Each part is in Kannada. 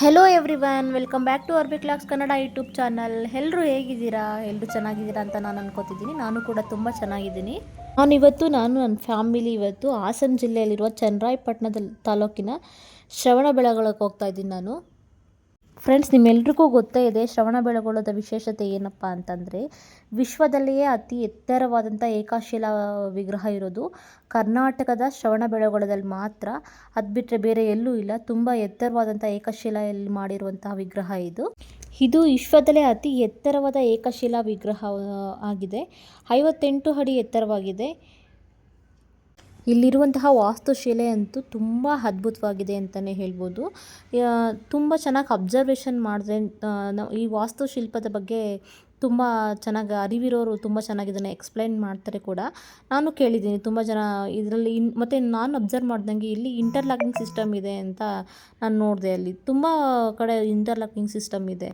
Hello everyone welcome back to RB clocks Kannada YouTube channel ಎಲ್ಲರೂ ಹೇಗಿದ್ದೀರಾ? ಎಲ್ಲರೂ ಚೆನ್ನಾಗಿದ್ದೀರಾ ಅಂತ ನಾನು ಅನ್ಕೋತಿದ್ದೀನಿ. ನಾನು ಕೂಡ ತುಂಬ ಚೆನ್ನಾಗಿದ್ದೀನಿ. ನಾನು ಇವತ್ತು, ನಾನು ನನ್ನ ಫ್ಯಾಮಿಲಿ ಇವತ್ತು ಹಾಸನ ಜಿಲ್ಲೆಯಲ್ಲಿರುವ ಚನ್ನರಾಯಪಟ್ಟಣದ ತಾಲೂಕಿನ ಶ್ರವಣ ಬೆಳಗೊಳಕ್ಕೆ ಹೋಗ್ತಾ ಇದ್ದೀನಿ ನಾನು. ಫ್ರೆಂಡ್ಸ್ ನಿಮ್ಮೆಲ್ರಿಗೂ ಗೊತ್ತೇ ಇದೆ, ಶ್ರವಣ ಬೆಳಗೊಳದ ವಿಶೇಷತೆ ಏನಪ್ಪ ಅಂತಂದರೆ, ವಿಶ್ವದಲ್ಲಿಯೇ ಅತಿ ಎತ್ತರವಾದಂಥ ಏಕಶಿಲಾ ವಿಗ್ರಹ ಇರೋದು ಕರ್ನಾಟಕದ ಶ್ರವಣ ಬೆಳಗೊಳದಲ್ಲಿ ಮಾತ್ರ. ಅದು ಬಿಟ್ಟರೆ ಬೇರೆ ಎಲ್ಲೂ ಇಲ್ಲ, ತುಂಬ ಎತ್ತರವಾದಂಥ ಏಕಶಿಲೆಯಲ್ಲಿ ಮಾಡಿರುವಂತಹ ವಿಗ್ರಹ ಇದು. ಇದು ವಿಶ್ವದಲ್ಲೇ ಅತಿ ಎತ್ತರವಾದ ಏಕಶಿಲಾ ವಿಗ್ರಹ ಆಗಿದೆ. ಐವತ್ತೆಂಟು ಅಡಿ ಎತ್ತರವಾಗಿದೆ. ಇಲ್ಲಿರುವಂತಹ ವಾಸ್ತುಶಿಲೆ ಅಂತೂ ತುಂಬ ಅದ್ಭುತವಾಗಿದೆ ಅಂತಲೇ ಹೇಳ್ಬೋದು. ತುಂಬ ಚೆನ್ನಾಗಿ ಅಬ್ಸರ್ವೇಷನ್ ಮಾಡಿದ್ರೆ ಈ ವಾಸ್ತುಶಿಲ್ಪದ ಬಗ್ಗೆ ತುಂಬ ಚೆನ್ನಾಗಿ ಅರಿವಿರೋರು ತುಂಬ ಚೆನ್ನಾಗಿ ಇದನ್ನು ಎಕ್ಸ್ಪ್ಲೈನ್ ಮಾಡ್ತಾರೆ ಕೂಡ. ನಾನು ಕೇಳಿದ್ದೀನಿ ತುಂಬ ಜನ ಇದರಲ್ಲಿ ಇನ್, ಮತ್ತು ನಾನು ಅಬ್ಸರ್ವ್ ಮಾಡ್ದಂಗೆ ಇಲ್ಲಿ ಇಂಟರ್ಲಾಕಿಂಗ್ ಸಿಸ್ಟಮ್ ಇದೆ ಅಂತ ನಾನು ನೋಡಿದೆ ಅಲ್ಲಿ. ತುಂಬ ಕಡೆ ಇಂಟರ್ಲಾಕಿಂಗ್ ಸಿಸ್ಟಮ್ ಇದೆ.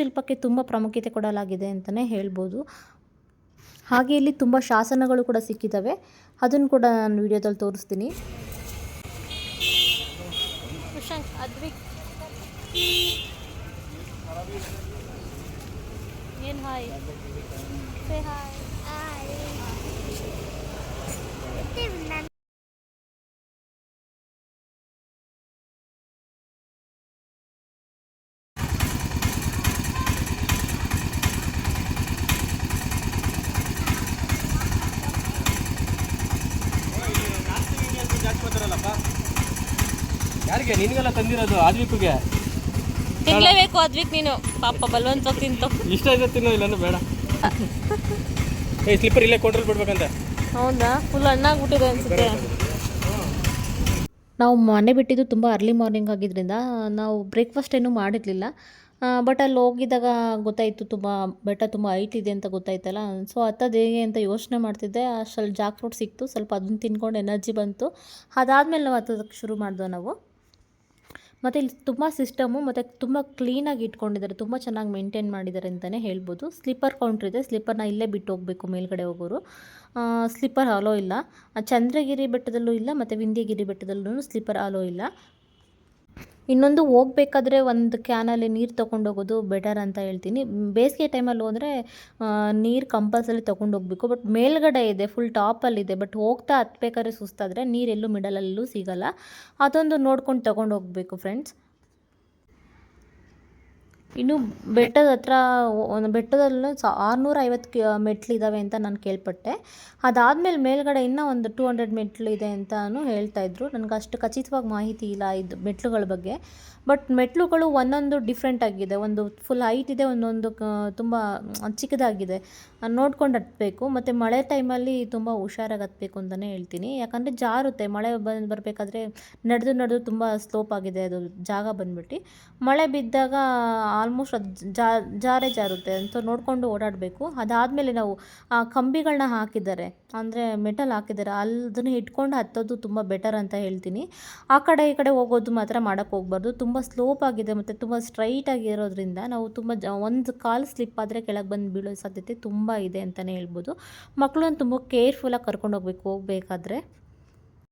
ಶಿಲ್ಪಕ್ಕೆ ತುಂಬ ಪ್ರಾಮುಖ್ಯತೆ ಕೊಡಲಾಗಿದೆ ಅಂತಲೇ ಹೇಳ್ಬೋದು. ಹಾಗೆ ಇಲ್ಲಿ ತುಂಬ ಶಾಸನಗಳು ಕೂಡ ಸಿಕ್ಕಿದ್ದಾವೆ ಅದನ್ನು ಕೂಡ ನಾನು ವಿಡಿಯೋದಲ್ಲಿ ತೋರಿಸ್ತೀನಿ. ಏನು ಹಾಯ್? ಯಾರಿಗೆ ನಿನಗೆಲ್ಲ ತಂದಿರೋದು ಅದ್ವಿಕ್ಗೆ ತಿನ್ಲೇಬೇಕು ಅದ್ವಿಕ್ ನೀನು. ಪಾಪ ಬಲವಂತ ತಿಂತು. ಇಷ್ಟ ಇದೆ ತಿನ್ನೋ ಇಲ್ಲ ಬೇಡ. ಏ ಸ್ಲಿಪ್ಪರ್ ಇಲ್ಲೇ ಕೊಟ್ರಲ್ಲಿ ಬಿಡ್ಬೇಕಂತೆ. ಹೌದಾ? ಫುಲ್ ಹಣ್ಣಾಗ್ಬಿಟ್ಟಿದೆ ಅನ್ಸುತ್ತೆ. ನಾವು ಮನೆ ಬಿಟ್ಟಿದ್ದು ತುಂಬ ಅರ್ಲಿ ಮಾರ್ನಿಂಗ್ ಆಗಿದ್ದರಿಂದ ನಾವು ಬ್ರೇಕ್ಫಾಸ್ಟ್ ಏನೂ ಮಾಡಿರಲಿಲ್ಲ. ಬಟ್ ಅಲ್ಲಿ ಹೋಗಿದ್ದಾಗ ಗೊತ್ತಾಯಿತು ತುಂಬ ಬೆಟ್ಟ ತುಂಬ ಹೈಟ್ ಇದೆ ಅಂತ ಗೊತ್ತಾಯ್ತಲ್ಲ. ಸೊ ಅತ್ತದ ಹೇಗೆ ಅಂತ ಯೋಚನೆ ಮಾಡ್ತಿದ್ದೆ. ಅಷ್ಟಲ್ಲಿ ಜಾಕ್ ಫ್ರೂಟ್ ಸಿಕ್ತು. ಸ್ವಲ್ಪ ಅದನ್ನು ತಿನ್ಕೊಂಡು ಎನರ್ಜಿ ಬಂತು. ಅದಾದಮೇಲೆ ನಾವು ಹತ್ತೋದಕ್ಕೆ ಶುರು ಮಾಡಿದ್ವು ನಾವು. ಮತ್ತು ಇಲ್ಲಿ ತುಂಬ ಸಿಸ್ಟಮು ಮತ್ತು ತುಂಬ ಕ್ಲೀನಾಗಿ ಇಟ್ಕೊಂಡಿದ್ದಾರೆ. ತುಂಬ ಚೆನ್ನಾಗಿ ಮೇಂಟೈನ್ ಮಾಡಿದ್ದಾರೆ ಅಂತಲೇ ಹೇಳ್ಬೋದು. ಸ್ಲಿಪ್ಪರ್ ಕೌಂಟ್ರ್ ಇದೆ. ಸ್ಲೀಪರ್ನ ಇಲ್ಲೇ ಬಿಟ್ಟು ಹೋಗಬೇಕು ಮೇಲ್ಗಡೆ ಹೋಗೋರು. ಸ್ಲಿಪ್ಪರ್ ಅಲೋ ಇಲ್ಲ. ಚಂದ್ರಗಿರಿ ಬೆಟ್ಟದಲ್ಲೂ ಇಲ್ಲ, ಮತ್ತು ವಿಂಧ್ಯಗಿರಿ ಬೆಟ್ಟದಲ್ಲೂ ಸ್ಲಿಪ್ಪರ್ ಅಲೋ ಇಲ್ಲ. ಇನ್ನೊಂದು ಹೋಗ್ಬೇಕಾದ್ರೆ ಒಂದು ಕ್ಯಾನಲ್ಲಿ ನೀರು ತೊಗೊಂಡೋಗೋದು ಬೆಟರ್ ಅಂತ ಹೇಳ್ತೀನಿ. ಬೇಸಿಗೆ ಟೈಮಲ್ಲಿ ಹೋದರೆ ನೀರು ಕಂಪಲ್ಸರಿ ತೊಗೊಂಡೋಗ್ಬೇಕು. ಬಟ್ ಮೇಲ್ಗಡೆ ಇದೆ ಫುಲ್ ಟಾಪಲ್ಲಿದೆ ಬಟ್ ಹೋಗ್ತಾ ಹತ್ಬೇಕಾದ್ರೆ ಸುಸ್ತಾದರೆ ನೀರೆಲ್ಲೂ ಮಿಡಲಲ್ಲೂ ಸಿಗಲ್ಲ. ಅದೊಂದು ನೋಡ್ಕೊಂಡು ತೊಗೊಂಡೋಗ್ಬೇಕು ಫ್ರೆಂಡ್ಸ್ ಇನ್ನು ಬೆಟ್ಟದ ಹತ್ರ, ಒಂದು ಬೆಟ್ಟದಲ್ಲೂ ಸ ಆರುನೂರ ಐವತ್ತು ಕಿ ಮೆಟ್ಲಿದ್ದಾವೆ ಅಂತ ನಾನು ಕೇಳ್ಪಟ್ಟೆ. ಅದಾದಮೇಲೆ ಮೇಲ್ಗಡೆ ಇನ್ನೂ ಒಂದು ಟೂ ಹಂಡ್ರೆಡ್ ಮೆಟ್ಲು ಇದೆ ಅಂತಲೂ ಹೇಳ್ತಾ ಇದ್ರು. ನನಗೆ ಅಷ್ಟು ಖಚಿತವಾಗಿ ಮಾಹಿತಿ ಇಲ್ಲ ಇದು ಮೆಟ್ಲುಗಳ ಬಗ್ಗೆ. ಬಟ್ ಮೆಟ್ಲುಗಳು ಒಂದೊಂದು ಡಿಫ್ರೆಂಟ್ ಆಗಿದೆ. ಒಂದು ಫುಲ್ ಹೈಟ್ ಇದೆ, ಒಂದೊಂದು ತುಂಬ ಚಿಕ್ಕದಾಗಿದೆ. ನೋಡ್ಕೊಂಡು ಹತ್ತಬೇಕು ಮತ್ತು ಮಳೆ ಟೈಮಲ್ಲಿ ತುಂಬ ಹುಷಾರಾಗಿ ಹತ್ತಬೇಕು ಅಂತಲೇ ಹೇಳ್ತೀನಿ. ಯಾಕಂದರೆ ಜಾರುತ್ತೆ. ಮಳೆ ಬಂದು ಬರಬೇಕಾದ್ರೆ ನಡೆದು ನಡೆದು ತುಂಬ ಸ್ಲೋಪ್ ಆಗಿದೆ. ಅದು ಜಾಗ ಬಂದ್ಬಿಟ್ಟು. ಮಳೆ ಬಿದ್ದಾಗ ಆಲ್ಮೋಸ್ಟ್ ಅದು ಜಾರೇ ಜಾರುತ್ತೆ ಅಂತ ನೋಡಿಕೊಂಡು ಓಡಾಡಬೇಕು. ಅದಾದಮೇಲೆ ನಾವು ಆ ಕಂಬಿಗಳನ್ನ ಹಾಕಿದ್ದಾರೆ. ಅಂದರೆ ಮೆಟಲ್ ಹಾಕಿದ್ದಾರೆ. ಅಲ್ಲಿ ಅದನ್ನು ಇಟ್ಕೊಂಡು ಹತ್ತೋದು ತುಂಬ ಬೆಟರ್ ಅಂತ ಹೇಳ್ತೀನಿ. ಆ ಕಡೆ ಈ ಕಡೆ ಹೋಗೋದು ಮಾತ್ರ ಮಾಡೋಕ್ಕೆ ಹೋಗ್ಬಾರ್ದು. ತುಂಬ ಸ್ಲೋಪ್ ಆಗಿದೆ ಮತ್ತು ತುಂಬ ಸ್ಟ್ರೈಟ್ ಆಗಿರೋದ್ರಿಂದ ನಾವು ತುಂಬ ಜ, ಒಂದು ಕಾಲು ಸ್ಲಿಪ್ ಆದರೆ ಕೆಳಗೆ ಬಂದು ಬೀಳೋ ಸಾಧ್ಯತೆ ತುಂಬ ಇದೆ ಅಂತಲೇ ಹೇಳ್ಬೋದು. ಮಕ್ಕಳನ್ನು ತುಂಬ ಕೇರ್ಫುಲ್ಲಾಗಿ ಕರ್ಕೊಂಡು ಹೋಗ್ಬೇಕು ಹೋಗಬೇಕಾದ್ರೆ.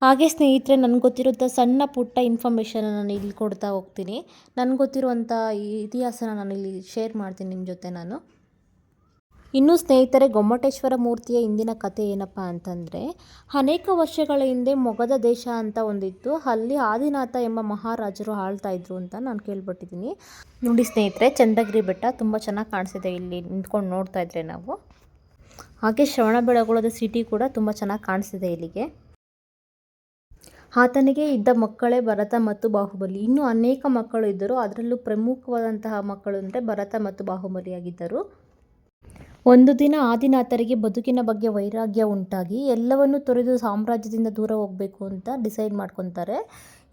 ಹಾಗೆ ಸ್ನೇಹಿತರೆ, ನನಗೆ ಗೊತ್ತಿರುವಂಥ ಸಣ್ಣ ಪುಟ್ಟ ಇನ್ಫಾರ್ಮೇಷನ್ ನಾನು ಇಲ್ಲಿ ಕೊಡ್ತಾ ಹೋಗ್ತೀನಿ. ನನಗೆ ಗೊತ್ತಿರುವಂಥ ಇತಿಹಾಸನ ನಾನು ಇಲ್ಲಿ ಶೇರ್ ಮಾಡ್ತೀನಿ ನಿಮ್ಮ ಜೊತೆ ನಾನು. ಇನ್ನು ಸ್ನೇಹಿತರೆ, ಗೊಮ್ಮಟೇಶ್ವರ ಮೂರ್ತಿಯ ಇಂದಿನ ಕತೆ ಏನಪ್ಪ ಅಂತಂದರೆ, ಅನೇಕ ವರ್ಷಗಳ ಹಿಂದೆ ಮೊಗದ ದೇಶ ಅಂತ ಒಂದಿತ್ತು. ಅಲ್ಲಿ ಆದಿನಾಥ ಎಂಬ ಮಹಾರಾಜರು ಆಳ್ತಾ ಇದ್ರು ಅಂತ ನಾನು ಕೇಳ್ಬಿಟ್ಟಿದ್ದೀನಿ ನೋಡಿ ಸ್ನೇಹಿತರೆ, ಚಂದಗಿರಿ ಬೆಟ್ಟ ತುಂಬ ಚೆನ್ನಾಗಿ ಕಾಣಿಸಿದೆ ಇಲ್ಲಿ ನಿಂತ್ಕೊಂಡು ನೋಡ್ತಾ ಇದ್ರೆ ನಾವು. ಹಾಗೆ ಶ್ರವಣಬೆಳಗೊಳದ ಸಿಟಿ ಕೂಡ ತುಂಬ ಚೆನ್ನಾಗಿ ಕಾಣಿಸಿದೆ ಇಲ್ಲಿಗೆ. ಆತನಿಗೆ ಇದ್ದ ಮಕ್ಕಳೇ ಭರತ ಮತ್ತು ಬಾಹುಬಲಿ. ಇನ್ನೂ ಅನೇಕ ಮಕ್ಕಳು ಇದ್ದರು. ಅದರಲ್ಲೂ ಪ್ರಮುಖವಾದಂತಹ ಮಕ್ಕಳು ಅಂದರೆ ಭರತ ಮತ್ತು ಬಾಹುಬಲಿಯಾಗಿದ್ದರು ಒಂದು ದಿನ ಆದಿನಾಥರಿಗೆ ಬದುಕಿನ ಬಗ್ಗೆ ವೈರಾಗ್ಯ ಉಂಟಾಗಿ ಎಲ್ಲವನ್ನು ತೊರೆದು ಸಾಮ್ರಾಜ್ಯದಿಂದ ದೂರ ಹೋಗಬೇಕು ಅಂತ ಡಿಸೈಡ್ ಮಾಡ್ಕೊತಾರೆ.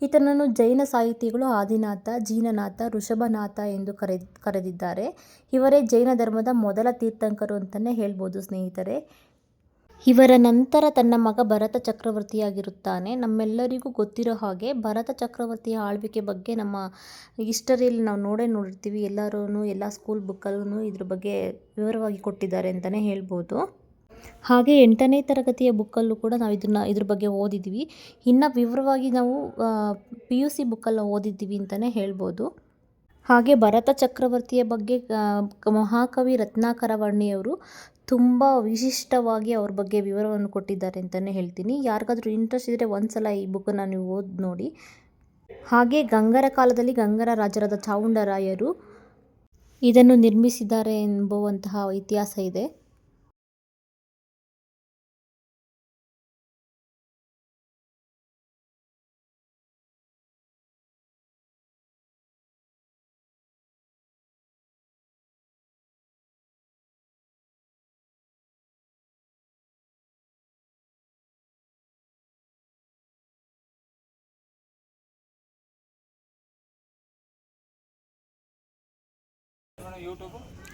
ಈತನನ್ನು ಜೈನ ಸಾಹಿತಿಗಳು ಆದಿನಾಥ, ಜೀನನಾಥ, ಋಷಭನಾಥ ಎಂದು ಕರೆ ಕರೆದಿದ್ದಾರೆ. ಇವರೇ ಜೈನ ಧರ್ಮದ ಮೊದಲ ತೀರ್ಥಂಕರು ಅಂತಲೇ ಹೇಳ್ಬೋದು ಸ್ನೇಹಿತರೆ. ಇವರ ನಂತರ ತನ್ನ ಮಗ ಭರತ ಚಕ್ರವರ್ತಿಯಾಗಿರುತ್ತಾನೆ. ನಮ್ಮೆಲ್ಲರಿಗೂ ಗೊತ್ತಿರೋ ಹಾಗೆ ಭರತ ಚಕ್ರವರ್ತಿಯ ಆಳ್ವಿಕೆ ಬಗ್ಗೆ ನಮ್ಮ ಹಿಸ್ಟರಿಯಲ್ಲಿ ನಾವು ನೋಡೇ ನೋಡಿರ್ತೀವಿ. ಎಲ್ಲರೂ ಎಲ್ಲ ಸ್ಕೂಲ್ ಬುಕ್ಕಲ್ಲೂ ಇದ್ರ ಬಗ್ಗೆ ವಿವರವಾಗಿ ಕೊಟ್ಟಿದ್ದಾರೆ ಅಂತಲೇ ಹೇಳ್ಬೋದು. ಹಾಗೆ ಎಂಟನೇ ತರಗತಿಯ ಬುಕ್ಕಲ್ಲೂ ಕೂಡ ನಾವು ಇದನ್ನು, ಇದ್ರ ಬಗ್ಗೆ ಓದಿದ್ವಿ. ಇನ್ನು ವಿವರವಾಗಿ ನಾವು ಪಿ ಯು ಸಿ ಬುಕ್ಕಲ್ಲಿ ಓದಿದ್ದೀವಿ ಅಂತಲೇ ಹೇಳ್ಬೋದು. ಹಾಗೆ ಭರತ ಚಕ್ರವರ್ತಿಯ ಬಗ್ಗೆ ಮಹಾಕವಿ ರತ್ನಾಕರ ವರ್ಣಿಯವರು ತುಂಬ ವಿಶಿಷ್ಟವಾಗಿ ಅವ್ರ ಬಗ್ಗೆ ವಿವರವನ್ನು ಕೊಟ್ಟಿದ್ದಾರೆ ಅಂತಲೇ ಹೇಳ್ತೀನಿ. ಯಾರಿಗಾದರೂ ಇಂಟ್ರೆಸ್ಟ್ ಇದ್ದರೆ ಒಂದ್ಸಲ ಈ ಬುಕ್ಕನ್ನು ನೀವು ಓದಿ ನೋಡಿ. ಹಾಗೆ ಗಂಗರ ಕಾಲದಲ್ಲಿ ಗಂಗರ ರಾಜರಾದ ಚಾವುಂಡರಾಯರು ಇದನ್ನು ನಿರ್ಮಿಸಿದ್ದಾರೆ ಎಂಬುವಂತಹ ಇತಿಹಾಸ ಇದೆ.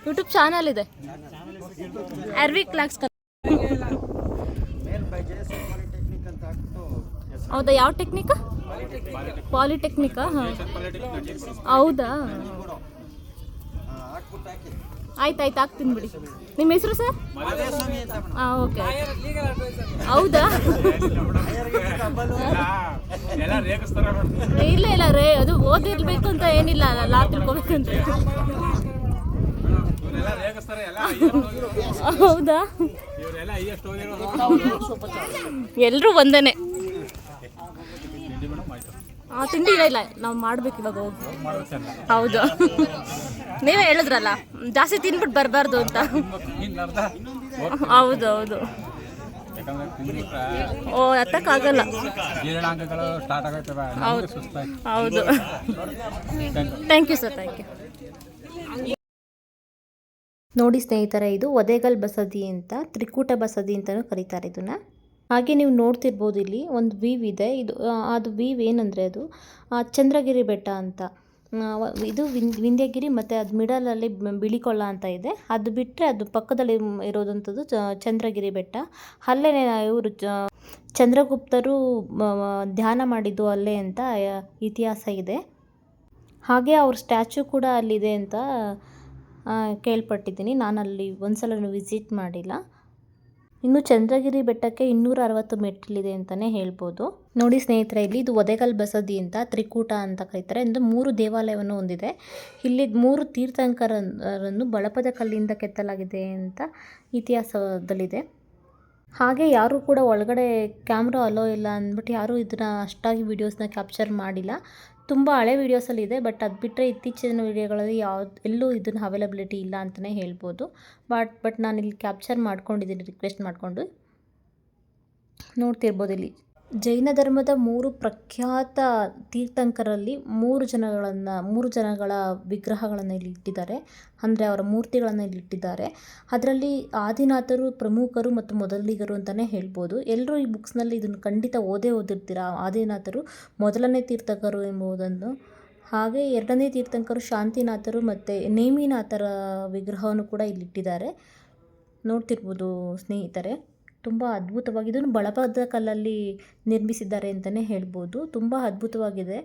ಯೂಟ್ಯೂಬ್ ಚಾನಲ್ ಇದೆ. ಅರ್ವಿಕ್ ಕ್ಲಾಕ್ಸ್ ಹೌದಾ? ಯಾವ ಟೆಕ್ನಿಕ್ ಪಾಲಿಟೆಕ್ನಿಕಾ ಹಾಂ. ಹೌದಾ? ಆಯ್ತು ಆಯ್ತು ಹಾಕ್ತೀನಿ ಬಿಡಿ. ನಿಮ್ಮ ಹೆಸರು ಸರ್ ಹಾಂ ಓಕೆ ಹೌದಾ? ಇಲ್ಲ ಇಲ್ಲ ರೇ ಅದು ಓದಿರ್ಬೇಕು ಅಂತ ಏನಿಲ್ಲ ಲಾ ತಿಳ್ಕೊಬೇಕಂತ ಹೌದಾ? ಎಲ್ಲರೂ ಒಂದೇನೆ. ಆ, ತಿಂಡಿ ಇಲ್ಲ ನಾವು ಮಾಡ್ಬೇಕು ಇವಾಗ ಹೌದು. ನೀವೇ ಹೇಳಿದ್ರಲ್ಲ ಜಾಸ್ತಿ ತಿನ್ಬಿಟ್ಟು ಬರಬಾರ್ದು ಅಂತ. ಹೌದು ಹೌದು. ಓ ಹೌದು. ಹೌದು. Thank you sir thank you ನೋಡಿ ಸ್ನೇಹಿತರೆ, ಇದು ಒದೆಗಲ್ ಬಸದಿ ಅಂತ, ತ್ರಿಕೂಟ ಬಸದಿ ಅಂತಲೂ ಕರೀತಾರೆ ಇದನ್ನು. ಹಾಗೆ ನೀವು ನೋಡ್ತಿರ್ಬೋದು ಇಲ್ಲಿ ಒಂದು ವೀವ್ ಇದೆ. ಇದು ಅದು ವೀವ್ ಏನಂದರೆ ಅದು ಚಂದ್ರಗಿರಿ ಬೆಟ್ಟ ಅಂತ. ಇದು ವಿಂಧ್ಯಗಿರಿ ಮತ್ತು ಅದು ಮಿಡಲಲ್ಲಿ ಬಿಳಿಕೊಳ್ಳ ಅಂತ ಇದೆ. ಅದು ಬಿಟ್ಟರೆ ಅದು ಪಕ್ಕದಲ್ಲಿ ಇರೋದಂಥದ್ದು ಚಂದ್ರಗಿರಿ ಬೆಟ್ಟ. ಅಲ್ಲೇ ಇವರು ಚಂದ್ರಗುಪ್ತರು ಧ್ಯಾನ ಮಾಡಿದ್ದು ಅಲ್ಲೇ ಅಂತ ಇತಿಹಾಸ ಇದೆ. ಹಾಗೆ ಅವ್ರ ಸ್ಟ್ಯಾಚು ಕೂಡ ಅಲ್ಲಿದೆ ಅಂತ ಕೇಳ್ಪಟ್ಟಿದ್ದೀನಿ. ನಾನು ಅಲ್ಲಿ ಒಂದ್ಸಲ ವಿಸಿಟ್ ಮಾಡಿಲ್ಲ. ಇನ್ನು ಚಂದ್ರಗಿರಿ ಬೆಟ್ಟಕ್ಕೆ ಇನ್ನೂರ ಅರವತ್ತು ಮೆಟ್ಟಿಲಿದೆ ಅಂತಲೇ ಹೇಳ್ಬೋದು. ನೋಡಿ ಸ್ನೇಹಿತರೆ, ಇಲ್ಲಿ ಇದು ಒದೆಗಲ್ ಬಸದಿ ಅಂತ, ತ್ರಿಕೂಟ ಅಂತ ಕರೀತಾರೆ. ಇದು ಮೂರು ದೇವಾಲಯವನ್ನು ಹೊಂದಿದೆ. ಇಲ್ಲಿ ಮೂರು ತೀರ್ಥಂಕರನ್ನು ಬಳಪದ ಕಲ್ಲಿಂದ ಕೆತ್ತಲಾಗಿದೆ ಅಂತ ಇತಿಹಾಸದಲ್ಲಿದೆ. ಹಾಗೆ ಯಾರೂ ಕೂಡ ಒಳಗಡೆ ಕ್ಯಾಮ್ರಾ ಅಲೋ ಇಲ್ಲ ಅಂದ್ಬಿಟ್ಟು ಯಾರೂ ಇದನ್ನು ಅಷ್ಟಾಗಿ ವೀಡಿಯೋಸ್ನ ಕ್ಯಾಪ್ಚರ್ ಮಾಡಿಲ್ಲ. ತುಂಬ ಹಳೆ ವೀಡಿಯೋಸಲ್ಲಿ ಇದೆ ಬಟ್ ಅದು ಬಿಟ್ಟರೆ ಇತ್ತೀಚಿನ ವೀಡಿಯೋಗಳಲ್ಲಿ ಯಾವ್ದು, ಎಲ್ಲೂ ಇದನ್ನು ಅವೈಲಬಿಲಿಟಿ ಇಲ್ಲ ಅಂತಲೇ ಹೇಳ್ಬೋದು. ಬಟ್ ಬಟ್ ನಾನು ಇಲ್ಲಿ ಕ್ಯಾಪ್ಚರ್ ಮಾಡ್ಕೊಂಡಿದ್ದೀನಿ ರಿಕ್ವೆಸ್ಟ್ ಮಾಡಿಕೊಂಡು. ನೋಡ್ತಿರ್ಬೋದು ಇಲ್ಲಿ. ಜೈನ ಧರ್ಮದ ಮೂರು ಪ್ರಖ್ಯಾತ ತೀರ್ಥಂಕರಲ್ಲಿ ಮೂರು ಜನಗಳನ್ನು, ಮೂರು ಜನಗಳ ವಿಗ್ರಹಗಳನ್ನು ಇಲ್ಲಿ ಇಟ್ಟಿದ್ದಾರೆ. ಅಂದರೆ ಅವರ ಮೂರ್ತಿಗಳನ್ನು ಇಲ್ಲಿ ಇಟ್ಟಿದ್ದಾರೆ. ಅದರಲ್ಲಿ ಆದಿನಾಥರು, ಪ್ರಮುಖರು ಮತ್ತು ಮೊದಲಿಗರು ಅಂತಲೇ ಹೇಳ್ಬೋದು. ಎಲ್ಲರೂ ಈ ಬುಕ್ಸ್ನಲ್ಲಿ ಇದನ್ನು ಖಂಡಿತ ಓದೇ ಓದಿರ್ತೀರ? ಆದಿನಾಥರು ಮೊದಲನೇ ತೀರ್ಥಂಕರು ಎಂಬುದನ್ನು. ಹಾಗೆ ಎರಡನೇ ತೀರ್ಥಂಕರು ಶಾಂತಿನಾಥರು ಮತ್ತು ನೇಮಿನಾಥರ ವಿಗ್ರಹವನ್ನು ಕೂಡ ಇಲ್ಲಿಟ್ಟಿದ್ದಾರೆ ನೋಡ್ತಿರ್ಬೋದು ಸ್ನೇಹಿತರೆ. ತುಂಬ ಅದ್ಭುತವಾಗಿ ಇದನ್ನು ಬಳಪದ ಕಲ್ಲಲ್ಲಿ ನಿರ್ಮಿಸಿದ್ದಾರೆ ಅಂತಲೇ ಹೇಳ್ಬೋದು. ತುಂಬ ಅದ್ಭುತವಾಗಿದೆ.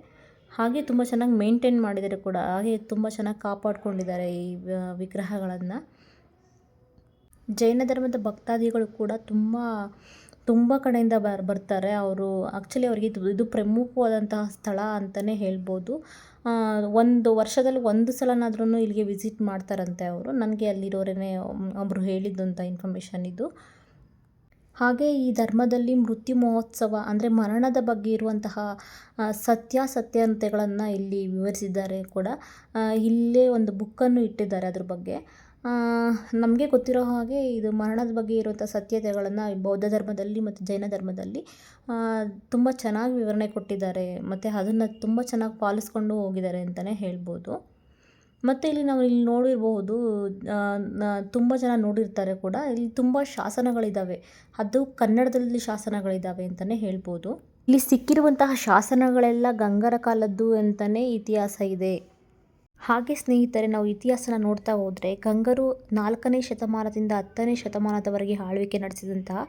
ಹಾಗೆ ತುಂಬ ಚೆನ್ನಾಗಿ ಮೇಂಟೈನ್ ಮಾಡಿದ್ದಾರೆ ಕೂಡ. ಹಾಗೆ ತುಂಬ ಚೆನ್ನಾಗಿ ಕಾಪಾಡಿಕೊಂಡಿದ್ದಾರೆ ಈ ವಿಗ್ರಹಗಳನ್ನು. ಜೈನ ಧರ್ಮದ ಭಕ್ತಾದಿಗಳು ಕೂಡ ತುಂಬ ತುಂಬ ಕಡೆಯಿಂದ ಬರ್ ಬರ್ತಾರೆ. ಅವರು ಆ್ಯಕ್ಚುಲಿ ಅವರಿಗೆ ಇದು ಇದು ಪ್ರಮುಖವಾದಂತಹ ಸ್ಥಳ ಅಂತಲೇ ಹೇಳ್ಬೋದು. ಒಂದು ವರ್ಷದಲ್ಲಿ ಒಂದು ಸಲನಾದ್ರೂ ಇಲ್ಲಿಗೆ ವಿಸಿಟ್ ಮಾಡ್ತಾರಂತೆ ಅವರು. ನನಗೆ ಅಲ್ಲಿರೋರೇ ಒಬ್ಬರು ಹೇಳಿದ್ದಂಥ ಇನ್ಫಾರ್ಮೇಷನ್ ಇದು. ಹಾಗೆ ಈ ಧರ್ಮದಲ್ಲಿ ಮೃತ್ಯು ಮಹೋತ್ಸವ ಅಂದರೆ ಮರಣದ ಬಗ್ಗೆ ಇರುವಂತಹ ಸತ್ಯಾಸತ್ಯತೆಗಳನ್ನು ಇಲ್ಲಿ ವಿವರಿಸಿದ್ದಾರೆ ಕೂಡ. ಇಲ್ಲೇ ಒಂದು ಬುಕ್ಕನ್ನು ಇಟ್ಟಿದ್ದಾರೆ ಅದ್ರ ಬಗ್ಗೆ. ನಮಗೆ ಗೊತ್ತಿರೋ ಹಾಗೆ ಇದು ಮರಣದ ಬಗ್ಗೆ ಇರುವಂಥ ಸತ್ಯತೆಗಳನ್ನು ಬೌದ್ಧ ಧರ್ಮದಲ್ಲಿ ಮತ್ತು ಜೈನ ಧರ್ಮದಲ್ಲಿ ತುಂಬ ಚೆನ್ನಾಗಿ ವಿವರಣೆ ಕೊಟ್ಟಿದ್ದಾರೆ. ಮತ್ತು ಅದನ್ನು ತುಂಬ ಚೆನ್ನಾಗಿ ಪಾಲಿಸ್ಕೊಂಡು ಹೋಗಿದ್ದಾರೆ ಅಂತಲೇ ಹೇಳ್ಬೋದು. ಮತ್ತು ಇಲ್ಲಿ ನಾವು ಇಲ್ಲಿ ನೋಡಿರಬಹುದು ತುಂಬ ಜನ ನೋಡಿರ್ತಾರೆ ಕೂಡ. ಇಲ್ಲಿ ತುಂಬ ಶಾಸನಗಳಿದ್ದಾವೆ ಅದು ಕನ್ನಡದಲ್ಲಿ ಶಾಸನಗಳಿದ್ದಾವೆ ಅಂತಲೇ ಹೇಳ್ಬೋದು ಇಲ್ಲಿ ಸಿಕ್ಕಿರುವಂತಹ ಶಾಸನಗಳೆಲ್ಲ ಗಂಗರ ಕಾಲದ್ದು ಅಂತಲೇ ಇತಿಹಾಸ ಇದೆ. ಹಾಗೆ ಸ್ನೇಹಿತರೆ, ನಾವು ಇತಿಹಾಸನ ನೋಡ್ತಾ ಹೋದರೆ ಗಂಗರು ನಾಲ್ಕನೇ ಶತಮಾನದಿಂದ ಹತ್ತನೇ ಶತಮಾನದವರೆಗೆ ಆಳ್ವಿಕೆ ನಡೆಸಿದಂತಹ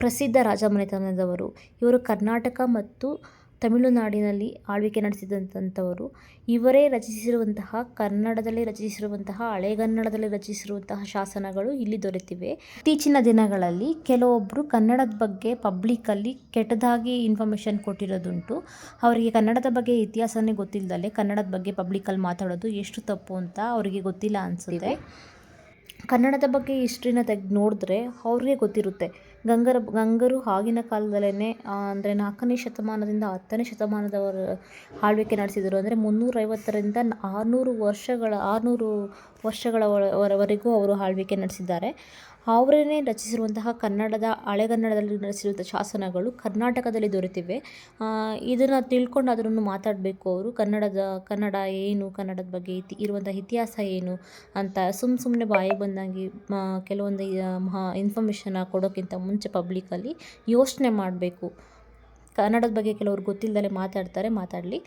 ಪ್ರಸಿದ್ಧ ರಾಜಮನೆತನದವರು. ಇವರು ಕರ್ನಾಟಕ ಮತ್ತು ತಮಿಳುನಾಡಿನಲ್ಲಿ ಆಳ್ವಿಕೆ ನಡೆಸಿದಂಥವರು, ಇವರೇ ರಚಿಸಿರುವಂತಹ, ಕನ್ನಡದಲ್ಲಿ ರಚಿಸಿರುವಂತಹ ಹಳೆಗನ್ನಡದಲ್ಲಿ ರಚಿಸಿರುವಂತಹ ಶಾಸನಗಳು ಇಲ್ಲಿ ದೊರೆತಿವೆ. ಇತ್ತೀಚಿನ ದಿನಗಳಲ್ಲಿ ಕೆಲವೊಬ್ಬರು ಕನ್ನಡದ ಬಗ್ಗೆ ಪಬ್ಲಿಕಲ್ಲಿ ಕೆಟ್ಟದಾಗಿ ಇನ್ಫಾರ್ಮೇಷನ್ ಕೊಟ್ಟಿರೋದುಂಟು. ಅವರಿಗೆ ಕನ್ನಡದ ಬಗ್ಗೆ ಇತಿಹಾಸನೇ ಗೊತ್ತಿಲ್ಲದಲೆ ಕನ್ನಡದ ಬಗ್ಗೆ ಪಬ್ಲಿಕಲ್ಲಿ ಮಾತಾಡೋದು ಎಷ್ಟು ತಪ್ಪು ಅಂತ ಅವರಿಗೆ ಗೊತ್ತಿಲ್ಲ ಅನಿಸುತ್ತೆ. ಕನ್ನಡದ ಬಗ್ಗೆ ಹಿಸ್ಟ್ರಿನ ತೆಗೆದು ನೋಡಿದ್ರೆ ಅವ್ರಿಗೆ ಗೊತ್ತಿರುತ್ತೆ. ಗಂಗರ, ಗಂಗರು ಆಗಿನ ಕಾಲದಲ್ಲೇ ಅಂದರೆ ನಾಲ್ಕನೇ ಶತಮಾನದಿಂದ ಹತ್ತನೇ ಶತಮಾನದವರ ಆಳ್ವಿಕೆ ನಡೆಸಿದರು. ಅಂದರೆ ಮುನ್ನೂರೈವತ್ತರಿಂದ ಆರುನೂರು ವರ್ಷಗಳ, ಆರುನೂರು ವರ್ಷಗಳವರೆಗೂ ಅವರು ಆಳ್ವಿಕೆ ನಡೆಸಿದ್ದಾರೆ. ಅವರೇ ರಚಿಸಿರುವಂತಹ ಕನ್ನಡದ ಹಳೆಗನ್ನಡದಲ್ಲಿ ರಚಿಸಿರುವಂಥ ಶಾಸನಗಳು ಕರ್ನಾಟಕದಲ್ಲಿ ದೊರೆತಿವೆ. ಇದನ್ನು ತಿಳ್ಕೊಂಡು ಅದರನ್ನು ಮಾತಾಡಬೇಕು ಅವರು. ಕನ್ನಡದ, ಕನ್ನಡ ಏನು, ಕನ್ನಡದ ಬಗ್ಗೆ ಇತಿ ಇರುವಂಥ ಇತಿಹಾಸ ಏನು ಅಂತ ಸುಮ್ಮ ಸುಮ್ಮನೆ ಬಾಯಿಗೆ ಬಂದಂಗೆ ಕೆಲವೊಂದು ಮಹಾ ಕೊಡೋಕ್ಕಿಂತ ಮುಂಚೆ ಪಬ್ಲಿಕಲ್ಲಿ ಯೋಚನೆ ಮಾಡಬೇಕು. ಕನ್ನಡದ ಬಗ್ಗೆ ಕೆಲವರು ಗೊತ್ತಿಲ್ಲದಲೇ ಮಾತಾಡ್ತಾರೆ, ಮಾತಾಡಲಿ.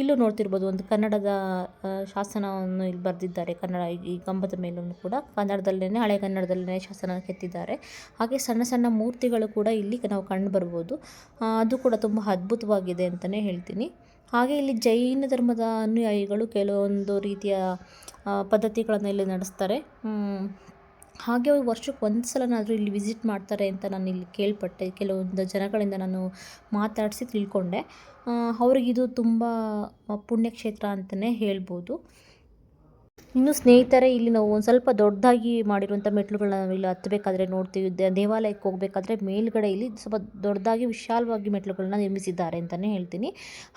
ಇಲ್ಲೂ ನೋಡ್ತಿರ್ಬೋದು ಒಂದು ಕನ್ನಡದ ಶಾಸನವನ್ನು ಇಲ್ಲಿ ಬರೆದಿದ್ದಾರೆ. ಕನ್ನಡ ಈ ಕಂಬದ ಮೇಲೂ ಕೂಡ ಕನ್ನಡದಲ್ಲೇ ಹಳೆ ಕನ್ನಡದಲ್ಲೇ ಶಾಸನ ಕೆತ್ತಿದ್ದಾರೆ. ಹಾಗೆ ಸಣ್ಣ ಸಣ್ಣ ಮೂರ್ತಿಗಳು ಕೂಡ ಇಲ್ಲಿ ನಾವು ಕಂಡು ಬರ್ಬೋದು. ಅದು ಕೂಡ ತುಂಬ ಅದ್ಭುತವಾಗಿದೆ ಅಂತಲೇ ಹೇಳ್ತೀನಿ. ಹಾಗೆ ಇಲ್ಲಿ ಜೈನ ಧರ್ಮದ ಅನುಯಾಯಿಗಳು ಕೆಲವೊಂದು ರೀತಿಯ ಪದ್ಧತಿಗಳನ್ನು ಇಲ್ಲಿ ನಡೆಸ್ತಾರೆ. ಹಾಗೆ ಅವ್ರು ವರ್ಷಕ್ಕೆ ಒಂದು ಸಲನಾದರೂ ಇಲ್ಲಿ ವಿಸಿಟ್ ಮಾಡ್ತಾರೆ ಅಂತ ನಾನು ಇಲ್ಲಿ ಕೇಳ್ಪಟ್ಟೆ. ಕೆಲವೊಂದು ಜನಗಳಿಂದ ನಾನು ಮಾತಾಡಿಸಿ ತಿಳ್ಕೊಂಡೆ. ಅವ್ರಿಗಿದು ತುಂಬ ಪುಣ್ಯಕ್ಷೇತ್ರ ಅಂತಲೇ ಹೇಳ್ಬೋದು. ಇನ್ನು ಸ್ನೇಹಿತರೆ, ಇಲ್ಲಿ ನಾವು ಒಂದು ಸ್ವಲ್ಪ ದೊಡ್ಡದಾಗಿ ಮಾಡಿರುವಂಥ ಮೆಟ್ಲುಗಳನ್ನ ನಾವು ಇಲ್ಲಿ ಹತ್ತಬೇಕಾದ್ರೆ ನೋಡ್ತೀವಿ. ದೇವಾಲಯಕ್ಕೆ ಹೋಗಬೇಕಾದ್ರೆ ಮೇಲುಗಡೆ ಇಲ್ಲಿ ಸ್ವಲ್ಪ ದೊಡ್ಡದಾಗಿ ವಿಶಾಲವಾಗಿ ಮೆಟ್ಲುಗಳನ್ನ ನಿರ್ಮಿಸಿದ್ದಾರೆ ಅಂತಲೇ ಹೇಳ್ತೀನಿ.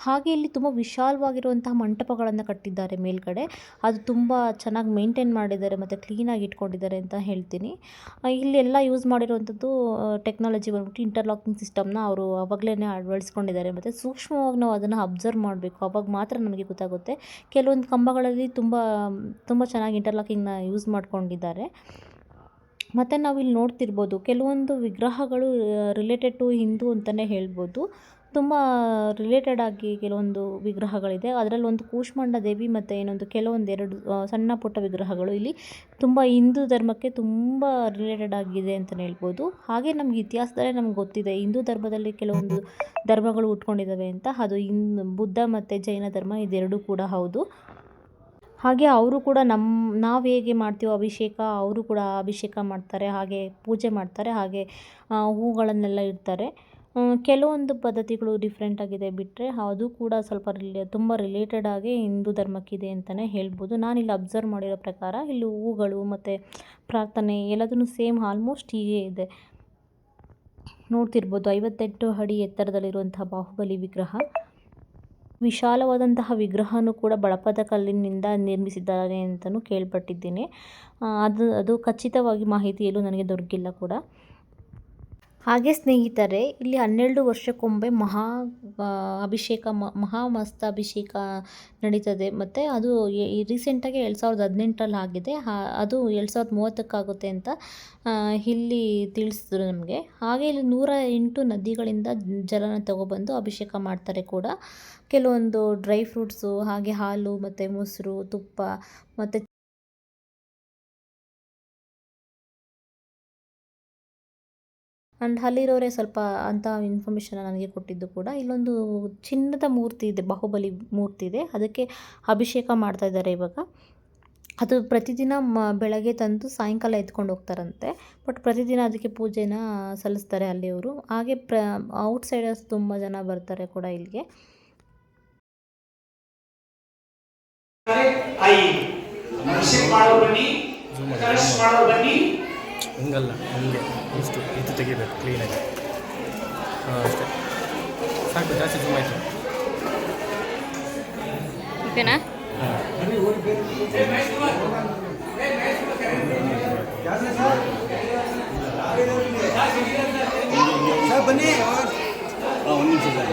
ಹಾಗೆ ಇಲ್ಲಿ ತುಂಬ ವಿಶಾಲವಾಗಿರುವಂತಹ ಮಂಟಪಗಳನ್ನು ಕಟ್ಟಿದ್ದಾರೆ ಮೇಲ್ಗಡೆ. ಅದು ತುಂಬ ಚೆನ್ನಾಗಿ ಮೇಂಟೈನ್ ಮಾಡಿದ್ದಾರೆ ಮತ್ತು ಕ್ಲೀನಾಗಿ ಇಟ್ಕೊಂಡಿದ್ದಾರೆ ಅಂತ ಹೇಳ್ತೀನಿ. ಇಲ್ಲಿ ಎಲ್ಲ ಯೂಸ್ ಮಾಡಿರುವಂಥದ್ದು ಟೆಕ್ನಾಲಜಿ ಬಂದ್ಬಿಟ್ಟು ಇಂಟರ್ಲಾಕಿಂಗ್ ಸಿಸ್ಟಮ್ನ ಅವರು ಅವಾಗಲೇ ಅಳವಡಿಸ್ಕೊಂಡಿದ್ದಾರೆ. ಮತ್ತು ಸೂಕ್ಷ್ಮವಾಗಿ ನಾವು ಅದನ್ನು ಅಬ್ಸರ್ವ್ ಮಾಡಬೇಕು. ಅವಾಗ ಮಾತ್ರ ನಮಗೆ ಗೊತ್ತಾಗುತ್ತೆ. ಕೆಲವೊಂದು ಕಂಬಗಳಲ್ಲಿ ತುಂಬ ತುಂಬ ಚೆನ್ನಾಗಿ ಇಂಟರ್ಲಾಕಿಂಗ್ನ ಯೂಸ್ ಮಾಡ್ಕೊಂಡಿದ್ದಾರೆ. ಮತ್ತು ನಾವಿಲ್ಲಿ ನೋಡ್ತಿರ್ಬೋದು, ಕೆಲವೊಂದು ವಿಗ್ರಹಗಳು ರಿಲೇಟೆಡ್ ಟು ಹಿಂದೂ ಅಂತಲೇ ಹೇಳ್ಬೋದು. ತುಂಬ ರಿಲೇಟೆಡ್ ಆಗಿ ಕೆಲವೊಂದು ವಿಗ್ರಹಗಳಿದೆ. ಅದರಲ್ಲಿ ಒಂದು ಕೂಷ್ಮಾಂಡ ದೇವಿ ಮತ್ತು ಏನೊಂದು ಕೆಲವೊಂದು ಎರಡು ಸಣ್ಣ ಪುಟ್ಟ ವಿಗ್ರಹಗಳು ಇಲ್ಲಿ ತುಂಬ ಹಿಂದೂ ಧರ್ಮಕ್ಕೆ ತುಂಬ ರಿಲೇಟೆಡ್ ಆಗಿದೆ ಅಂತಲೇ ಹೇಳ್ಬೋದು. ಹಾಗೆ ನಮ್ಗೆ ಇತಿಹಾಸದಲ್ಲೇ ನಮ್ಗೆ ಗೊತ್ತಿದೆ, ಹಿಂದೂ ಧರ್ಮದಲ್ಲಿ ಕೆಲವೊಂದು ಧರ್ಮಗಳು ಉಟ್ಕೊಂಡಿದ್ದಾವೆ ಅಂತ. ಅದು ಇನ್ ಬುದ್ಧ ಮತ್ತು ಜೈನ ಧರ್ಮ, ಇದೆರಡೂ ಕೂಡ ಹೌದು. ಹಾಗೆ ಅವರು ಕೂಡ ನಮ್ಮ ನಾವು ಹೇಗೆ ಮಾಡ್ತೀವೋ ಅಭಿಷೇಕ, ಅವರು ಕೂಡ ಅಭಿಷೇಕ ಮಾಡ್ತಾರೆ, ಹಾಗೆ ಪೂಜೆ ಮಾಡ್ತಾರೆ, ಹಾಗೆ ಹೂಗಳನ್ನೆಲ್ಲ ಇಡ್ತಾರೆ. ಕೆಲವೊಂದು ಪದ್ಧತಿಗಳು ಡಿಫ್ರೆಂಟ್ ಆಗಿದೆ ಬಿಟ್ಟರೆ ಅದು ಕೂಡ ಸ್ವಲ್ಪ ರಿಲೇ, ತುಂಬ ರಿಲೇಟೆಡ್ ಆಗಿ ಹಿಂದೂ ಧರ್ಮಕ್ಕಿದೆ ಅಂತಲೇ ಹೇಳ್ಬೋದು. ಇಲ್ಲಿ ಅಬ್ಸರ್ವ್ ಮಾಡಿರೋ ಪ್ರಕಾರ ಇಲ್ಲಿ ಹೂಗಳು ಮತ್ತು ಪ್ರಾರ್ಥನೆ ಎಲ್ಲದೂ ಸೇಮ್ ಆಲ್ಮೋಸ್ಟ್ ಹೀಗೆ ಇದೆ. ನೋಡ್ತಿರ್ಬೋದು ಐವತ್ತೆಂಟು ಅಡಿ ಎತ್ತರದಲ್ಲಿರುವಂತಹ ಬಾಹುಬಲಿ ವಿಗ್ರಹ. ವಿಶಾಲವಾದಂತಹ ವಿಗ್ರಹವನ್ನು ಕೂಡ ಬಳಪದ ಕಲ್ಲಿನಿಂದ ನಿರ್ಮಿಸಿದ್ದಾರೆ ಅಂತಲೂ ಕೇಳ್ಪಟ್ಟಿದ್ದೇನೆ. ಅದು ಅದು ಖಚಿತವಾಗಿ ಮಾಹಿತಿ ನನಗೆ ದೊರಕಿಲ್ಲ ಕೂಡ. ಹಾಗೆ ಸ್ನೇಹಿತರೆ, ಇಲ್ಲಿ ಹನ್ನೆರಡು ವರ್ಷಕ್ಕೊಮ್ಮೆ ಮಹಾ ಅಭಿಷೇಕ ಮಹಾ ಮಹಾಮಸ್ತಾಭಿಷೇಕ ನಡೀತದೆ. ಮತ್ತು ಅದು ರೀಸೆಂಟಾಗಿ ಎರಡು ಸಾವಿರದ ಹದಿನೆಂಟರಲ್ಲಿ ಆಗಿದೆ. ಅದು ಎರಡು ಸಾವಿರದ ಮೂವತ್ತಕ್ಕಾಗುತ್ತೆ ಅಂತ ಇಲ್ಲಿ ತಿಳಿಸಿದ್ರು ನಮಗೆ. ಹಾಗೆ ಇಲ್ಲಿ ನೂರ ಎಂಟು ನದಿಗಳಿಂದ ಜಲನ ತಗೊಬಂದು ಅಭಿಷೇಕ ಮಾಡ್ತಾರೆ ಕೂಡ. ಕೆಲವೊಂದು ಡ್ರೈ ಫ್ರೂಟ್ಸು, ಹಾಗೆ ಹಾಲು, ಮತ್ತು ಮೊಸರು, ತುಪ್ಪ, ಮತ್ತು ಆ್ಯಂಡ್ ಅಲ್ಲಿರೋರೆ ಸ್ವಲ್ಪ ಅಂಥ ಇನ್ಫಾರ್ಮೇಷನ್ ನನಗೆ ಕೊಟ್ಟಿದ್ದು ಕೂಡ. ಇಲ್ಲೊಂದು ಚಿನ್ನದ ಮೂರ್ತಿ ಇದೆ, ಬಾಹುಬಲಿ ಮೂರ್ತಿ ಇದೆ. ಅದಕ್ಕೆ ಅಭಿಷೇಕ ಮಾಡ್ತಾ ಇದ್ದಾರೆ ಇವಾಗ. ಅದು ಪ್ರತಿದಿನ ಮ, ಬೆಳಗ್ಗೆ ತಂದು ಸಾಯಂಕಾಲ ಎತ್ಕೊಂಡು ಹೋಗ್ತಾರಂತೆ. ಬಟ್ ಪ್ರತಿದಿನ ಅದಕ್ಕೆ ಪೂಜೆನ ಸಲ್ಲಿಸ್ತಾರೆ ಅಲ್ಲಿಯವರು. ಹಾಗೆ ಪ್ರ ಔಟ್ಸೈಡರ್ಸ್ ತುಂಬ ಜನ ಬರ್ತಾರೆ ಕೂಡ ಇಲ್ಲಿಗೆ. ಹಂಗಲ್ಲ ಹಂಗೆ. ಇಷ್ಟು ಇದು ತೆಗಿಬೇಕು ಕ್ಲೀನಾಗಿ ಹಾಂ ಅಷ್ಟೇ. ಸಾಕು ಜಾಸ್ತಿ ಜೂಮ್ ಆಯಿತು. ಓಕೆನಾ? ಸರ್ ಬನ್ನಿ. ಹಾಂ ಒಂದು ನಿಮಿಷ ಸರ್.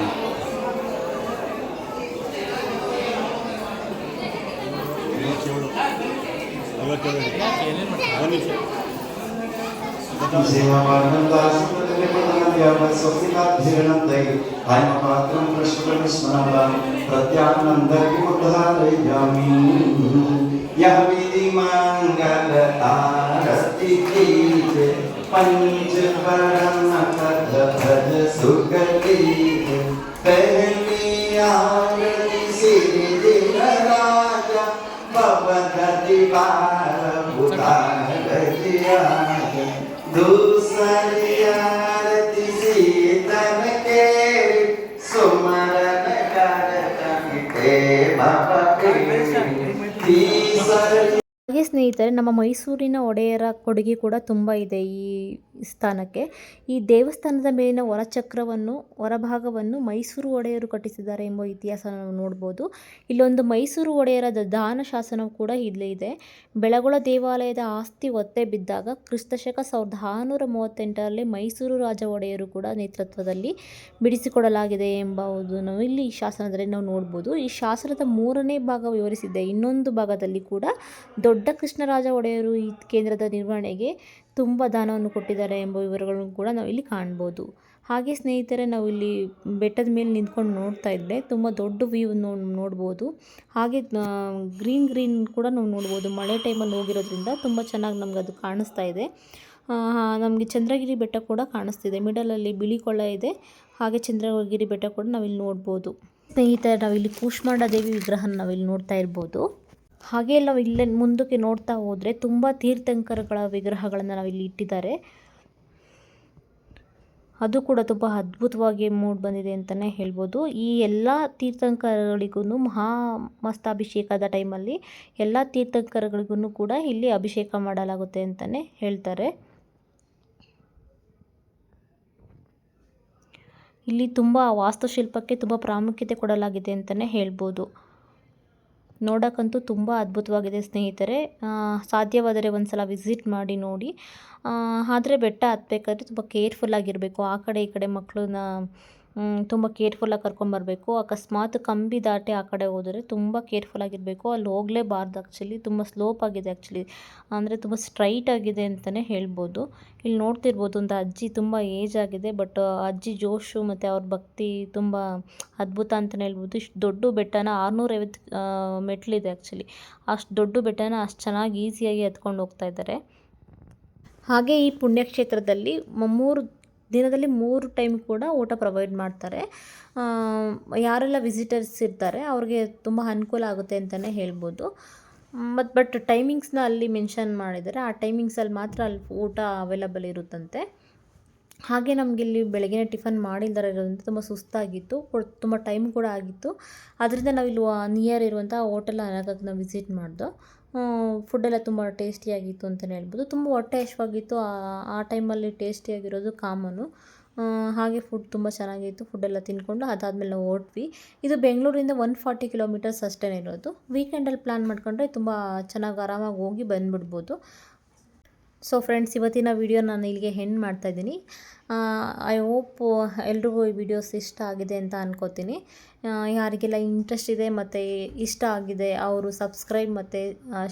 ಐವತ್ತೇಳು ಒಂದು ನಿಮಿಷ. पात्रं प्रश्नं स्मरामि प्रत्यानन्दकिमुद्धारयामि यः विधिमाङ्गलतारस्तिके पञ्चपरमकथ भज सुगते पहले आवे ಸ್ನೇಹಿತರೆ ನಮ್ಮ ಮೈಸೂರಿನ ಒಡೆಯರ ಕೊಡುಗೆ ಕೂಡ ತುಂಬ ಇದೆ. ಈ ಸ್ಥಾನಕ್ಕೆ ಈ ದೇವಸ್ಥಾನದ ಮೇಲಿನ ಹೊರಚಕ್ರವನ್ನು ಹೊರಭಾಗವನ್ನು ಮೈಸೂರು ಒಡೆಯರು ಕಟ್ಟಿಸಿದ್ದಾರೆ ಎಂಬ ಇತಿಹಾಸ ನಾವು ನೋಡ್ಬೋದು. ಇಲ್ಲೊಂದು ಮೈಸೂರು ಒಡೆಯರ ದಾನ ಶಾಸನವು ಕೂಡ ಇಲ್ಲಿ ಇದೆ. ಬೆಳಗೊಳ ದೇವಾಲಯದ ಆಸ್ತಿ ಒತ್ತೆ ಬಿದ್ದಾಗ ಕ್ರಿಸ್ತಶಕ ಸಾವಿರದ ಆರುನೂರ ಮೂವತ್ತೆಂಟರಲ್ಲಿ ಮೈಸೂರು ರಾಜ ಒಡೆಯರು ಕೂಡ ನೇತೃತ್ವದಲ್ಲಿ ಬಿಡಿಸಿಕೊಡಲಾಗಿದೆ ಎಂಬುದನ್ನು ಇಲ್ಲಿ ಈ ಶಾಸನದಲ್ಲಿ ನಾವು ನೋಡ್ಬೋದು. ಈ ಶಾಸನದ ಮೂರನೇ ಭಾಗ ವಿವರಿಸಿದೆ ಇನ್ನೊಂದು ಭಾಗದಲ್ಲಿ ಕೂಡ ದೊಡ್ಡ ಕೃಷ್ಣರಾಜ ಒಡೆಯರು ಈ ಕೇಂದ್ರದ ನಿರ್ವಹಣೆಗೆ ತುಂಬ ದಾನವನ್ನು ಕೊಟ್ಟಿದ್ದಾರೆ ಎಂಬ ವಿವರಗಳನ್ನು ಕೂಡ ನಾವು ಇಲ್ಲಿ ಕಾಣ್ಬೋದು. ಹಾಗೆ ಸ್ನೇಹಿತರೆ, ನಾವು ಇಲ್ಲಿ ಬೆಟ್ಟದ ಮೇಲೆ ನಿಂತ್ಕೊಂಡು ನೋಡ್ತಾ ಇದ್ದರೆ ತುಂಬ ದೊಡ್ಡ ವ್ಯೂ ನೋಡ್ಬೋದು. ಹಾಗೆ ಗ್ರೀನ್ ಗ್ರೀನ್ ಕೂಡ ನಾವು ನೋಡ್ಬೋದು. ಮಳೆ ಟೈಮಲ್ಲಿ ಹೋಗಿರೋದ್ರಿಂದ ತುಂಬ ಚೆನ್ನಾಗಿ ನಮ್ಗೆ ಅದು ಕಾಣಿಸ್ತಾ ಇದೆ. ನಮಗೆ ಚಂದ್ರಗಿರಿ ಬೆಟ್ಟ ಕೂಡ ಕಾಣಿಸ್ತಿದೆ. ಮಿಡಲಲ್ಲಿ ಬಿಳಿ ಕೊಳ್ಳ ಇದೆ. ಹಾಗೆ ಚಂದ್ರಗಿರಿ ಬೆಟ್ಟ ಕೂಡ ನಾವಿಲ್ಲಿ ನೋಡ್ಬೋದು. ಸ್ನೇಹಿತರೆ, ನಾವಿಲ್ಲಿ ಕೂಷ್ಮಾಂಡ ದೇವಿ ವಿಗ್ರಹನ ನಾವಿಲ್ಲಿ ನೋಡ್ತಾ ಇರ್ಬೋದು. ಹಾಗೆ ನಾವು ಇಲ್ಲೇ ಮುಂದಕ್ಕೆ ನೋಡ್ತಾ ಹೋದರೆ ತುಂಬ ತೀರ್ಥಂಕರಗಳ ವಿಗ್ರಹಗಳನ್ನು ನಾವಿಲ್ಲಿ ಇಟ್ಟಿದ್ದಾರೆ. ಅದು ಕೂಡ ತುಂಬ ಅದ್ಭುತವಾಗಿ ಮೂಡಿ ಬಂದಿದೆ ಅಂತಲೇ ಹೇಳ್ಬೋದು. ಈ ಎಲ್ಲ ತೀರ್ಥಂಕರಗಳಿಗೂ ಮಹಾ ಮಸ್ತಾಭಿಷೇಕದ ಟೈಮಲ್ಲಿ ಎಲ್ಲ ತೀರ್ಥಂಕರಗಳಿಗೂ ಕೂಡ ಇಲ್ಲಿ ಅಭಿಷೇಕ ಮಾಡಲಾಗುತ್ತೆ ಅಂತಲೇ ಹೇಳ್ತಾರೆ. ಇಲ್ಲಿ ತುಂಬ ವಾಸ್ತುಶಿಲ್ಪಕ್ಕೆ ತುಂಬ ಪ್ರಾಮುಖ್ಯತೆ ಕೊಡಲಾಗಿದೆ ಅಂತಲೇ ಹೇಳ್ಬೋದು. ನೋಡೋಕ್ಕಂತೂ ತುಂಬ ಅದ್ಭುತವಾಗಿದೆ ಸ್ನೇಹಿತರೆ. ಸಾಧ್ಯವಾದರೆ ಒಂದು ಸಲ ವಿಸಿಟ್ ಮಾಡಿ ನೋಡಿ. ಆದರೆ ಬೆಟ್ಟ ಹತ್ಬೇಕಾದ್ರೆ ತುಂಬ ಕೇರ್ಫುಲ್ಲಾಗಿರಬೇಕು ಆ ಕಡೆ ಈ ಕಡೆ ಮಕ್ಕಳನ್ನ ತುಂಬ ಕೇರ್ಫುಲ್ಲಾಗಿ ಕರ್ಕೊಂಬರ್ಬೇಕು ಅಕಸ್ಮಾತ್ ಕಂಬಿ ದಾಟಿ ಆ ಕಡೆ ಹೋದರೆ ತುಂಬ ಕೇರ್ಫುಲ್ಲಾಗಿರಬೇಕು ಅಲ್ಲಿ ಹೋಗಲೇಬಾರ್ದು ಆ್ಯಕ್ಚುಲಿ ತುಂಬ ಸ್ಲೋಪ್ ಆಗಿದೆ ಆ್ಯಕ್ಚುಲಿ ಅಂದರೆ ತುಂಬ ಸ್ಟ್ರೈಟ್ ಆಗಿದೆ ಅಂತಲೇ ಹೇಳ್ಬೋದು. ಇಲ್ಲಿ ನೋಡ್ತಿರ್ಬೋದು ಒಂದು ಅಜ್ಜಿ ತುಂಬ ಏಜ್ ಆಗಿದೆ ಬಟ್ ಅಜ್ಜಿ ಜೋಶು ಮತ್ತು ಅವ್ರ ಭಕ್ತಿ ತುಂಬ ಅದ್ಭುತ ಅಂತಲೇ ಹೇಳ್ಬೋದು. ಇಷ್ಟು ದೊಡ್ಡ ಬೆಟ್ಟನ ಆರುನೂರೈವತ್ತು ಮೆಟ್ಲಿದೆ ಆ್ಯಕ್ಚುಲಿ ಅಷ್ಟು ದೊಡ್ಡ ಬೆಟ್ಟನ ಅಷ್ಟು ಚೆನ್ನಾಗಿ ಈಸಿಯಾಗಿ ಹತ್ಕೊಂಡು ಹೋಗ್ತಾ ಇದ್ದಾರೆ ಹಾಗೆ ಈ ಪುಣ್ಯಕ್ಷೇತ್ರದಲ್ಲಿ ಮೂರು ದಿನದಲ್ಲಿ ಮೂರು ಟೈಮ್ ಕೂಡ ಊಟ ಪ್ರೊವೈಡ್ ಮಾಡ್ತಾರೆ. ಯಾರೆಲ್ಲ ವಿಸಿಟರ್ಸ್ ಇರ್ತಾರೆ, ಅವ್ರಿಗೆ ತುಂಬ ಅನುಕೂಲ ಆಗುತ್ತೆ ಅಂತಲೇ ಹೇಳ್ಬೋದು. ಮತ್ತು ಬಟ್ ಟೈಮಿಂಗ್ಸ್ನ ಅಲ್ಲಿ ಮೆನ್ಷನ್ ಮಾಡಿದ್ದಾರೆ. ಆ ಟೈಮಿಂಗ್ಸಲ್ಲಿ ಮಾತ್ರ ಅಲ್ಲಿ ಊಟ ಅವೈಲಬಲ್ ಇರುತ್ತಂತೆ. ಹಾಗೆ ನಮಗೆ ಇಲ್ಲಿ ಬೆಳಗಿನ ಟಿಫನ್ ಮಾಡಿಲ್ದರ ಇರೋದ್ರಿಂದ ತುಂಬ ಸುಸ್ತಾಗಿತ್ತು. ತುಂಬ ಟೈಮ್ ಕೂಡ ಆಗಿತ್ತು. ಅದರಿಂದ ನಾವು ಇಲ್ಲಿ ನಿಯರ್ ಇರುವಂಥ ಹೋಟೆಲ್ ಅನಗಾಗ್ ನಾವು ವಿಸಿಟ್ ಮಾಡ್ದೋ. ಫುಡ್ಡೆಲ್ಲ ತುಂಬ ಟೇಸ್ಟಿಯಾಗಿತ್ತು ಅಂತಲೇ ಹೇಳ್ಬೋದು. ತುಂಬ ಹೊಟ್ಟೆ ಹಶ್ವಾಗಿತ್ತು ಆ- ಟೈಮಲ್ಲಿ ಟೇಸ್ಟಿಯಾಗಿರೋದು ಕಾಮನು. ಹಾಗೆ ಫುಡ್ ತುಂಬ ಚೆನ್ನಾಗಿತ್ತು. ಫುಡ್ಡೆಲ್ಲ ತಿಂದ್ಕೊಂಡು ಅದಾದಮೇಲೆ ನಾವು ಹೊರಟ್ವಿ. ಇದು ಬೆಂಗಳೂರಿಂದ ಒನ್ ಫಾರ್ಟಿ ಕಿಲೋಮೀಟರ್ಸ್ ಅಷ್ಟೇ ಇರೋದು. ವೀಕೆಂಡಲ್ಲಿ ಪ್ಲ್ಯಾನ್ ಮಾಡ್ಕೊಂಡ್ರೆ ತುಂಬ ಚೆನ್ನಾಗಿ ಆರಾಮಾಗಿ ಹೋಗಿ ಬಂದುಬಿಡ್ಬೋದು. ಸೊ ಫ್ರೆಂಡ್ಸ್ ಇವತ್ತಿನ ವಿಡಿಯೋ ನಾನು ಇಲ್ಲಿಗೆ ಹೆಣ್ಣು ಮಾಡ್ತಾಯಿದ್ದೀನಿ ಐ ಹೋಪ್ ಎಲ್ರಿಗೂ ಈ ವಿಡಿಯೋಸ್ ಇಷ್ಟ ಆಗಿದೆ ಅಂತ ಅನ್ಕೋತೀನಿ. ಯಾರಿಗೆಲ್ಲ ಇಂಟ್ರೆಸ್ಟ್ ಇದೆ ಮತ್ತು ಇಷ್ಟ ಆಗಿದೆ, ಅವರು ಸಬ್ಸ್ಕ್ರೈಬ್ ಮತ್ತು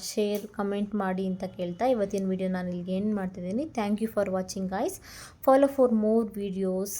ಶೇರ್ ಕಮೆಂಟ್ ಮಾಡಿ ಅಂತ ಕೇಳ್ತಾ ಇವತ್ತಿನ ವಿಡಿಯೋ ನಾನು ಇಲ್ಲಿಗೆ ಏನು ಮಾಡ್ತಿದ್ದೀನಿ. Thank you for watching guys follow for more videos